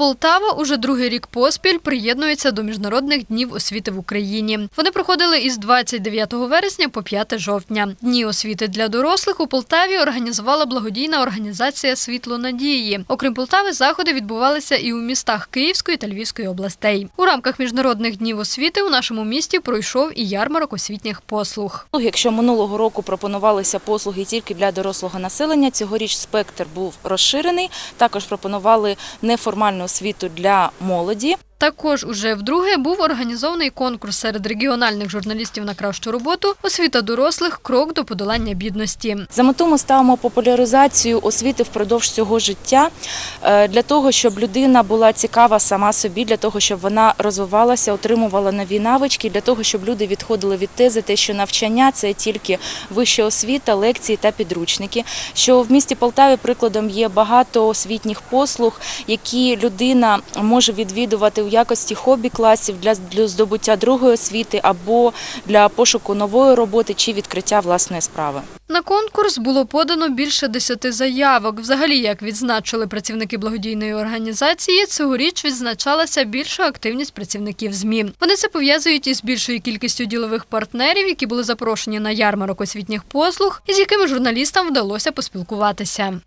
Полтава уже другий рік поспіль приєднується до міжнародних днів освіти в Україні. Вони проходили із 29 вересня по 5 жовтня. Дні освіти для дорослих у Полтаві організувала благодійна організація Світло надії. Окрім Полтави, заходи відбувалися і у містах Київської та Львівської областей. У рамках міжнародних днів освіти у нашому місті пройшов і ярмарок освітніх послуг. Якщо минулого року пропонувалися послуги тільки для дорослого населення, цьогоріч спектр був розширений. Також пропонували неформальну освіту для молоді. Також уже вдруге був організований конкурс серед регіональних журналістів на кращу роботу Освіта дорослих крок до подолання бідності. За мету ми ставимо популяризацію освіти впродовж цього життя е, для того, щоб людина була цікава сама собі, для того, щоб вона розвивалася, отримувала нові навички, для того, щоб люди відходили від тези, те, що навчання це тільки вища освіта, лекції та підручники. Що в місті Полтаві прикладом є багато освітніх послуг, які людина може відвідувати у якості хобі-класів для для здобуття другої освіти або для пошуку нової роботи чи відкриття власної справи. На конкурс було подано більше десяти заявок. Взагалі, як відзначили працівники благодійної організації, цьогоріч відзначалася більша активність працівників ЗМІ. Вони це пов'язують із більшою кількістю ділових партнерів, які були запрошені на ярмарок освітніх послуг, і з якими журналістам вдалося поспілкуватися.